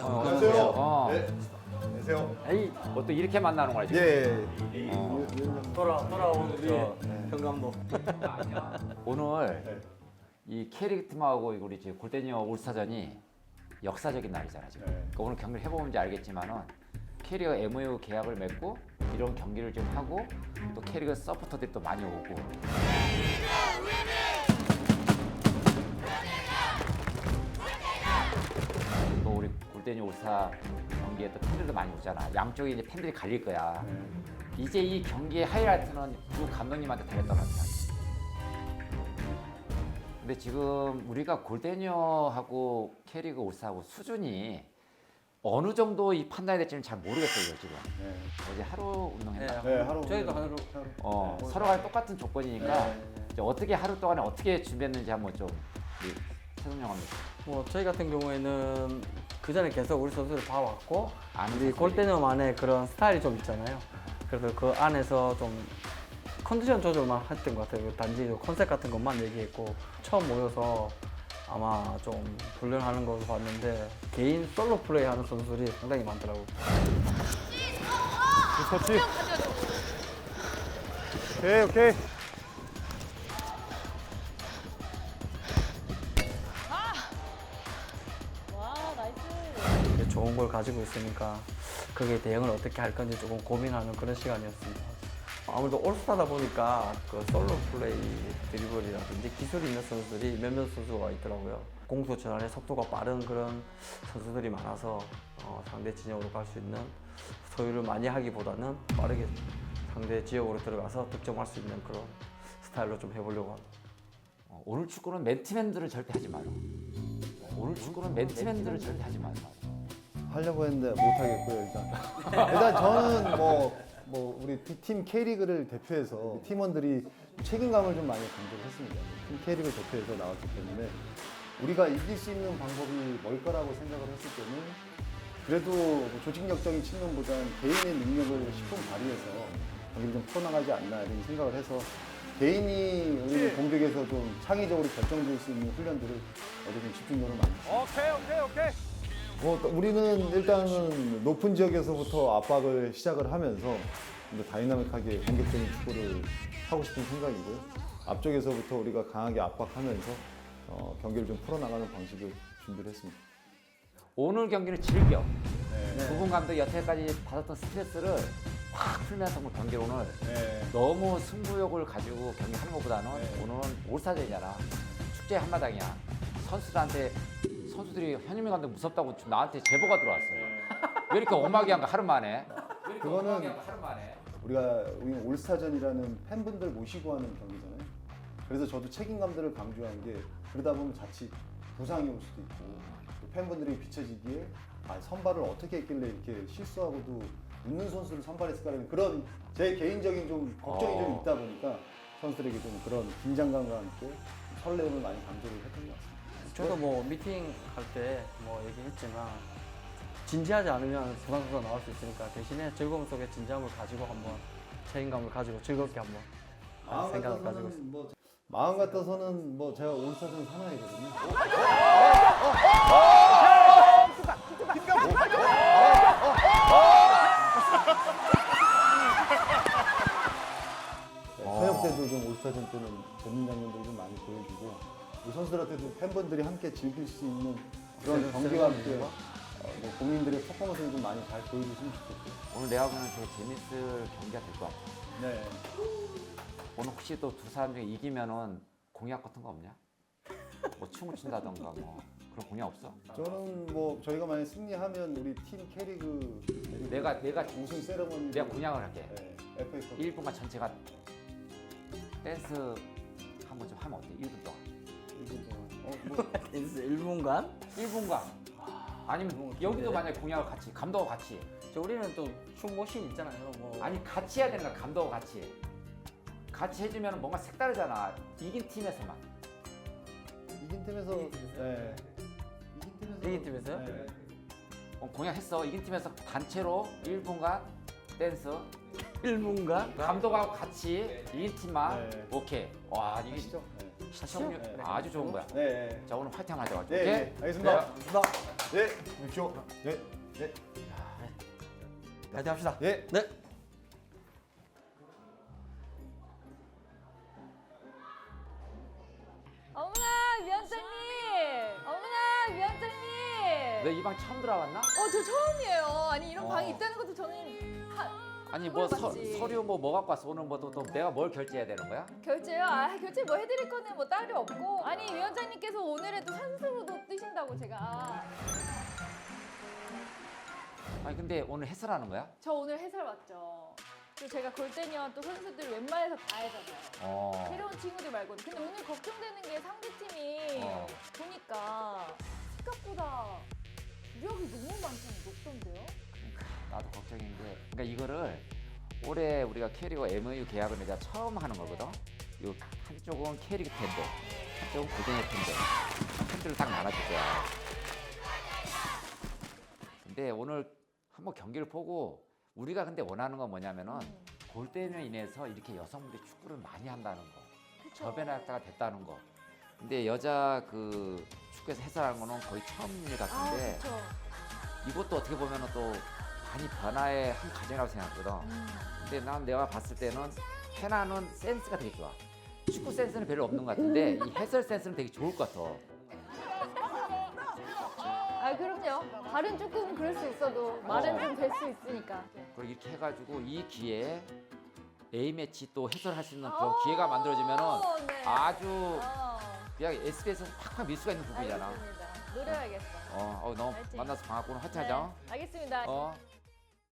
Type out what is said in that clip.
안녕하세요. 어. 네. 안녕하세요. 에이, 뭐또 이렇게 만나는 거야 지금. 예. 어. 돌아 돌아온 우리 네. 현 감독. 오늘 네. 이 캐릭 팀하고 우리 지금 골대녀 올스타전이 역사적인 날이잖아 지금. 네. 그러니까 오늘 경기를 해보면 알겠지만은 캐리어 MOU 계약을 맺고 이런 경기를 좀 하고 또 캐리어 서포터들이 또 많이 오고. 골대녀 올스타 경기에 또 팬들도 많이 오잖아. 양쪽에 이제 팬들이 갈릴 거야. 이제 이 경기의 하이라이트는 두 감독님한테 달렸던 것 같아. 근데 지금 우리가 골대녀하고 캐리그 올스하고 수준이 어느 정도 이 판단이 될지는 잘 모르겠어요 지금. 네. 어제 하루 운동했나? 네, 하루. 저희도 하루. 어, 서로가 똑같은 조건이니까 네. 이제 어떻게 하루 동안에 어떻게 준비했는지 한번 좀 감독. 뭐 저희 같은 경우에는 그 전에 계속 우리 선수를 봐왔고 아는 우리 선수들이. 골대녀만의 그런 스타일이 좀 있잖아요. 그래서 그 안에서 좀 컨디션 조절만 했던 것 같아요. 단지 컨셉 같은 것만 얘기했고 처음 모여서 아마 좀 훈련하는 걸 봤는데 개인 솔로 플레이하는 선수들이 상당히 많더라고요. 터치. 오케이, 오케이. 좋은 걸 가지고 있으니까 거기에 대응을 어떻게 할 건지 조금 고민하는 그런 시간이었습니다. 아무래도 올스타다 보니까 그 솔로 플레이 드리블이라든지 기술이 있는 선수들이 몇몇 선수가 있더라고요. 공수 전환의 속도가 빠른 그런 선수들이 많아서 어, 상대 진영으로 갈 수 있는 소유를 많이 하기보다는 빠르게 상대 지역으로 들어가서 득점할 수 있는 그런 스타일로 좀 해보려고 합니다. 어, 오늘 축구는 맨투맨들을 절대 하지 마라. 오늘 축구는 맨투맨들을 절대 하지 마라. 하려고 했는데 못 하겠고요, 일단. 일단 저는 뭐, 뭐 우리 팀 K리그를 대표해서 팀원들이 책임감을 좀 많이 강조를 했습니다. 팀 K리그를 대표해서 나왔기 때문에 우리가 이길 수 있는 방법이 뭘까라고 생각을 했을 때는 그래도 뭐 조직력적인 측면보다는 개인의 능력을 식품 발휘해서 경기를 좀 풀어나가지 않나 이런 생각을 해서 개인이 우리 공격에서 좀 창의적으로 결정될 수 있는 훈련들을 어제 좀 집중력을 많이 했습니다. 뭐또 우리는 일단은 높은 지역에서부터 압박을 시작을 하면서 좀 더 다이나믹하게 공격적인 축구를 하고 싶은 생각이고요. 앞쪽에서부터 우리가 강하게 압박하면서 어, 경기를 좀 풀어나가는 방식을 준비를 했습니다. 오늘 경기를 즐겨. 네. 부분 감독이 여태까지 받았던 스트레스를 확 풀면서 오늘 경기 오늘 네. 너무 승부욕을 가지고 경기하는 것보다는 네. 오늘은 올스타전이잖아. 축제 한마당이야. 선수들한테 선수들이 현유민 감독 무섭다고 지금 나한테 제보가 들어왔어요. 왜 이렇게 엄하게 한가 하루 만에? 왜 이렇게 그거는 한가 하루 만에? 우리가 우리 올스타전이라는 팬분들 모시고 하는 경기잖아요. 그래서 저도 책임감들을 강조한 게 그러다 보면 자칫 부상이 올 수도 있고 또 팬분들이 비춰지기에 아, 선발을 어떻게 했길래 이렇게 실수하고도 웃는 선수를 선발했을까라는 그런 제 개인적인 좀 걱정이 어. 좀 있다 보니까 선수들에게 좀 그런 긴장감과 함께 설렘을 많이 강조를 했던 것 같습니다. 저도 뭐 미팅 할때뭐 얘기했지만 진지하지 않으면 부상수가 나올 수 있으니까 대신에 즐거움 속에 진지함을 가지고 한번 책임감을 가지고 즐겁게 한번 마음 생각을 가지고 같아서는 있습니다. 뭐 마음 같아서는 뭐 제가 올스타전 사나이거든요. 네, 저녁 때도 좀 올스타전 때는 재밌는 장면들 좀 많이 보여주고 우리 선수들한테도 팬분들이 함께 즐길 수 있는 그런 셀럽- 경기와 함께 셀럽 어, 뭐 국민들의 퍼포먼스를 좀 많이 잘 보여줬으면 좋겠고 오늘 내가 보는 되게 재밌을 경기가 될 것 같아. 네. 오늘 혹시 또 두 사람 중에 이기면은 공약 같은 거 없냐? 뭐 춤을 춘다던가 뭐 그런 공약 없어? 저는 뭐 저희가 만약 승리하면 우리 팀 캐리그 내가 내가 우승 세레머니 내가 공약을 할게. 네, FA컵 1분간 전체가 댄스 한번 좀 하면 어때? 1분 동안. 1분 동안 어, 뭐 1분간? 1분간. 아니면 여기도 만약에 공약을 같이 감독과 같이. 저 우리는 또 춤모신 있잖아요. 뭐 아니 같이 해야 되는 거야 감독과 같이. 같이 해주면 뭔가 색다르잖아. 이긴 팀에서만. 이긴 팀에서 네. 이긴 팀에서 이긴 팀에서요? 네. 어, 공약했어. 이긴 팀에서 단체로 1분간 댄스. 1분간? 감독하고 같이 이긴 팀만. 네. 오케이. 와 이게 아시죠? 네. 시청률 네. 아주 좋은 거야. 네. 네. 자 오늘 화이팅 하자. 네, 오케이? 네. 알겠습니다. 네. 뵙시오. 네. 네. 파이팅 합시다. 예. 네. 너 이 방 처음 들어왔나? 어 저 처음이에요. 아니 이런 어. 방이 있다는 것도 저는 하, 아니 뭐 서, 몰랐지. 서류 뭐 뭐 갖고 왔어? 오늘 뭐 또 또 내가 뭘 결제해야 되는 거야? 결제요. 아 결제 뭐 해드릴 거는 뭐 따로 없고. 아니 위원장님께서 오늘에도 선수로도 뛰신다고 제가. 아니 근데 오늘 해설하는 거야? 저 오늘 해설 왔죠. 그리고 제가 골대녀 또 선수들 웬만해서 다 해잖아요. 어. 새로운 친구들 말고는. 근데 오늘 걱정되는 게 상대팀이 어. 보니까 생각보다 주력이 너무 많잖아요. 높던데요? 나도 걱정인 게 그러니까 이거를 올해 우리가 캐리어 MOU 계약을 내가 처음 하는 거거든. 요 한쪽은 캐리어 텐데 한쪽은 고등어 텐데 텐트를 딱 나눠줄 거야. 근데 오늘 한번 경기를 보고 우리가 근데 원하는 건 뭐냐면은 음. 골대로 인해서 이렇게 여성들이 축구를 많이 한다는 거. 저변학자가 됐다는 거. 근데 여자 그 축구에서 해설하는 거는 거의 처음인 일 아, 같은데 그쵸. 이것도 어떻게 보면 은 또 많이 변화의 한 과정이라고 생각하거든. 음. 근데 난 내가 봤을 때는 해나는 센스가 되게 좋아. 축구 센스는 별로 없는 것 같은데 이 해설 센스는 되게 좋을 것 같아. 아 그럼요. 다른 조금 그럴 수 있어도 말은 어. 좀 될 수 있으니까. 그리고 이렇게 해가지고 이 기회에 A 매치 또 해설할 수 있는 그런 어, 기회가 만들어지면은 네. 아주 어, 그냥 SBS에서 팍팍 밀 수가 있는 부분이잖아. 알겠습니다. 노려야겠어. 어, 어 너무 알지? 만나서 오늘 화이팅하자. 네, 알겠습니다. 어.